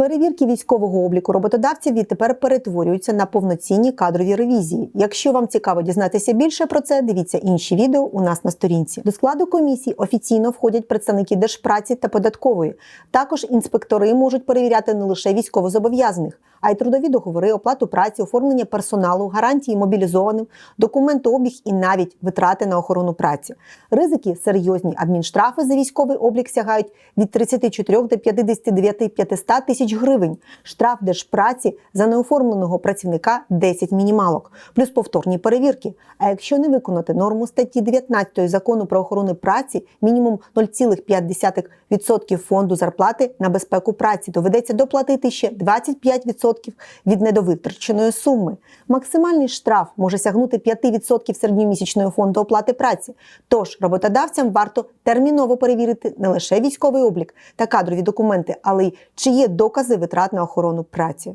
Перевірки військового обліку роботодавців відтепер перетворюються на повноцінні кадрові ревізії. Якщо вам цікаво дізнатися більше про це, дивіться інші відео у нас на сторінці. До складу комісії офіційно входять представники держпраці та податкової. Також інспектори можуть перевіряти не лише військовозобов'язаних, а й трудові договори, оплату праці, оформлення персоналу, гарантії мобілізованим, документообіг і навіть витрати на охорону праці. Ризики серйозні адмінштрафи за військовий облік сягають від 34 до 59 500 тисяч гривень. Штраф держпраці за неоформленого працівника 10 мінімалок, плюс повторні перевірки. А якщо не виконати норму статті 19 закону про охорону праці, мінімум 0,5% фонду зарплати на безпеку праці доведеться доплатити ще 25% від недовитраченої суми. Максимальний штраф може сягнути 5% середньомісячної фонду оплати праці. Тож роботодавцям варто терміново перевірити не лише військовий облік та кадрові документи, але й чи є докази витрат на охорону праці.